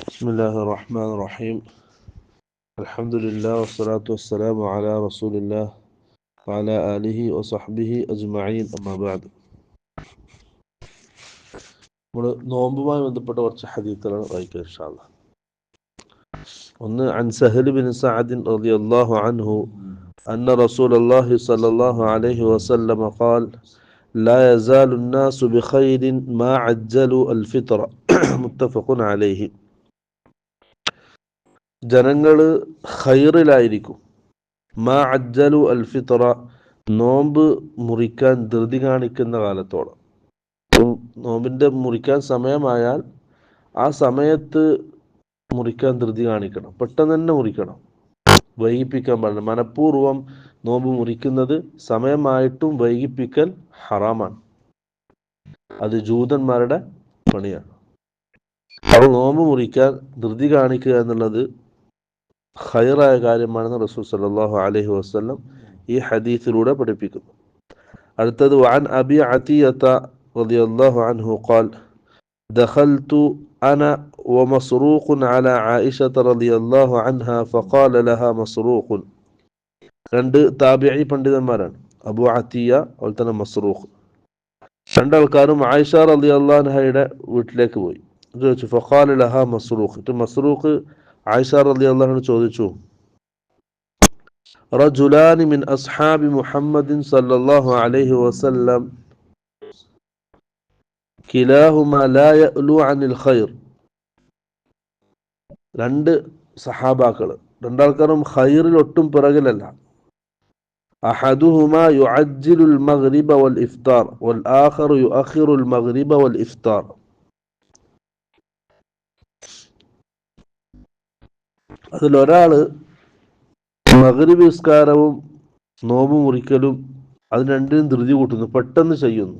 بسم الله الرحمن الرحيم الحمد لله والصلاة والسلام على رسول الله وعلى آله وصحبه أجمعين أما بعد നമ്മൾ നോമ്പുമായി ബന്ധപ്പെട്ട കുറച്ച് ഹദീത്തുകളാണ് വായിക്കുക ഇൻഷാല്ല ഒന്ന് عن سهل بن سعد رضي الله عنه أن رسول الله صلى الله عليه وسلم قال لا يزال الناس بخير ما عجلوا الفطر متفق عليه ജനങ്ങൾ ഹൈറിലായിരിക്കും മാ അജ്ജലു അൽഫിത്തറ നോമ്പ് മുറിക്കാൻ ധൃതി കാണിക്കുന്ന കാലത്തോളം. നോമ്പിന്റെ മുറിക്കാൻ സമയമായാൽ ആ സമയത്ത് മുറിക്കാൻ ധൃതി കാണിക്കണം. പെട്ടെന്ന് തന്നെ മുറിക്കണം. വൈകിപ്പിക്കാൻ പാടില്ല. മനഃപൂർവം നോമ്പ് മുറിക്കുന്നത് സമയമായിട്ടും വൈകിപ്പിക്കൽ ഹറാമാണ്. അത് ജൂതന്മാരുടെ പണിയാണ്. അപ്പോൾ നോമ്പ് മുറിക്കാൻ ധൃതി കാണിക്കുക എന്നുള്ളത് ഖൈറായ കാര്യമാണെന്ന് റസൂൽ സല്ലല്ലാഹു അലൈഹി വസല്ലം ഈ ഹദീസിലൂടെ പഠിപ്പിക്കുന്നു അടുത്തത് വഅൻ അബി അത്തിയത റളിയല്ലാഹു അൻഹു ഖാൽ دخلت أنا ومسروق على عائشة رضي الله عنها فقال لها مسروق രണ്ട് താബിഈ പണ്ഡിതന്മാരാണ് അബു അത്തിയ അതുപോലെ തന്നെ മസ്റൂഖ് രണ്ടാൾക്കാരും ആയിഷ റളി അള്ളാഹയുടെ വീട്ടിലേക്ക് പോയി ചോദിച്ചു ഫഖാല ലഹ മസ്റൂഖ് ഇത് മസ്റൂഖ് عائشة رضي الله عنه تودتو رجلان من أصحاب محمد صلى الله عليه وسلم كلاهما لا يألو عن الخير رند صحابة كلا رند الكرم خير لطم برغل الله أحدهما يعجل المغرب والإفطار والآخر يؤخر المغرب والإفطار അതിലൊരാൾ മകരി നിസ്കാരവും നോമ്പ് മുറിക്കലും അത് രണ്ടിനും ധൃതി കൂട്ടുന്നു പെട്ടെന്ന് ചെയ്യുന്നു.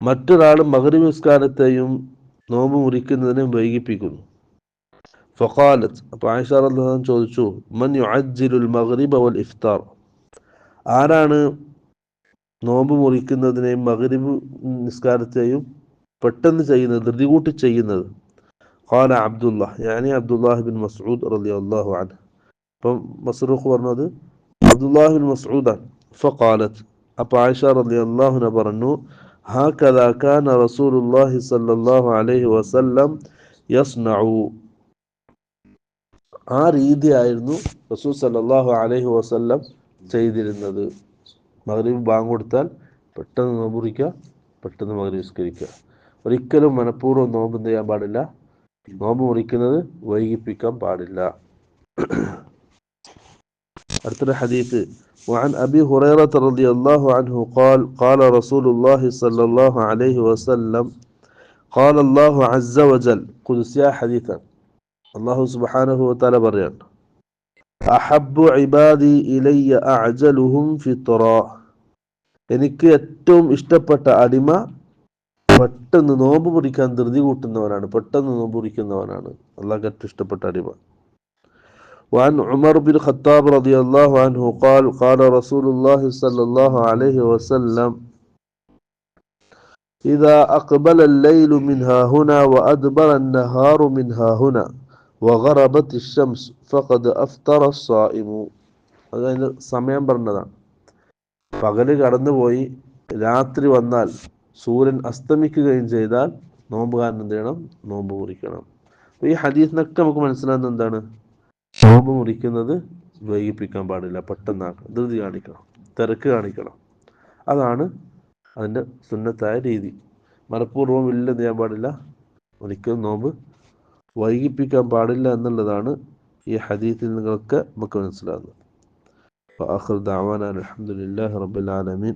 മറ്റൊരാൾ മകരി നിസ്കാരത്തെയും നോമ്പ് മുറിക്കുന്നതിനെയും വൈകിപ്പിക്കുന്നു. ഫഖാലത്ത് അപ്പോൾ ആയിഷ അള്ളഹാൻ ചോദിച്ചു മൻ യുഅജ്ജിലുൽ മഗ്രിബ വൽ ഇഫ്താർ? ആരാണ് നോമ്പ് മുറിക്കുന്നതിനെയും മഗ്രിബ് നിസ്കാരത്തെയും പെട്ടെന്ന് ചെയ്യുന്നത് ധൃതി കൂട്ടി ചെയ്യുന്നത്? ഖാല അബ്ദുല്ല യാനി അബ്ദുല്ലാഹ് ബിൻ മസ്ഊദ് റളിയല്ലാഹു അൻഹു അപ്പം മസ്റൂഖ് പറഞ്ഞത് അബ്ദുല്ലാഹ് ബിൻ മസ്ഊദാണ് ഫഖാലത്ത്. അപ്പോൾ ആയിഷ റളിയല്ലാഹുന പറഞ്ഞു ഹാ കാന റസൂലുള്ളാഹി സ്വല്ലല്ലാഹു അലൈഹി വസല്ലം യസ്നഉ. ആ രീതിയായിരുന്നു റസൂൽ സല്ലല്ലാഹു അലൈഹി വസല്ലം ചെയ്തിരുന്നത്. മകരീബ് ബാങ്ക് കൊടുത്താൽ പെട്ടെന്ന് നോമ്പ് പെട്ടെന്ന് പെട്ടെന്ന് മകരീസ്കരിക്കുക ഒരിക്കലും മനഃപൂർവം നോമ്പ് ചെയ്യാൻ പാടില്ല നോമ്പ് മുറിക്കുന്നത് വൈകിപ്പിക്കാൻ പാടില്ല അടുത്തൊരു ഹദീസ് وعن أبي هريرة رضي الله عنه قال قال رسول الله صلى الله عليه وسلم قال الله عز وجل قدسيا حديثا الله سبحانه وتعالى بريان അഹബു ഇബാദി ഇലയ്യ അഅജലുഹും ഫിത്ര എനിക്ക് ഏറ്റവും ഇഷ്ടപ്പെട്ട അടിമ പെട്ടെന്ന് നോമ്പ് മുറിക്കാൻ ധൃതി കൂട്ടുന്നവനാണ് പെട്ടെന്ന് നോമ്പ് മുറിക്കുന്നവനാണ് അള്ളാഹ് ഏറ്റവും ഇഷ്ടപ്പെട്ട അടിമ وعن عمر بن الخطاب رضي الله عنه قال قال رسول الله صلى الله عليه وسلم إذا أقبل الليل منها هنا وأدبر النهار منها هنا وغربت الشمس فقد أفطر الصائم അതിന് സമയം പറഞ്ഞതാണ് പകല് കടന്നുപോയി രാത്രി വന്നാൽ സൂര്യൻ അസ്തമിക്കുകയും ചെയ്താൽ നോമ്പുകാരൻ എന്ത് ചെയ്യണം നോമ്പ് മുറിക്കണം അപ്പോൾ ഈ ഹദീസിനൊക്കെ നമുക്ക് മനസ്സിലാകുന്നത് എന്താണ് നോമ്പ് മുറിക്കുന്നത് വൈകിപ്പിക്കാൻ പാടില്ല പെട്ടെന്നാക്കണം ധൃതി കാണിക്കണം തിരക്ക് കാണിക്കണം അതാണ് അതിൻ്റെ സുന്നത്തായ രീതി മനഃപൂർവ്വം ഇല്ല ചെയ്യാൻ പാടില്ല ഒരിക്കലും നോമ്പ് വൈകിപ്പിക്കാൻ പാടില്ല എന്നുള്ളതാണ് ഈ ഹദീത്തിൽ നിന്നൊക്കെ നമുക്ക് മനസ്സിലാകുന്നത് وآخر دعوانا الحمد لله رب العالمين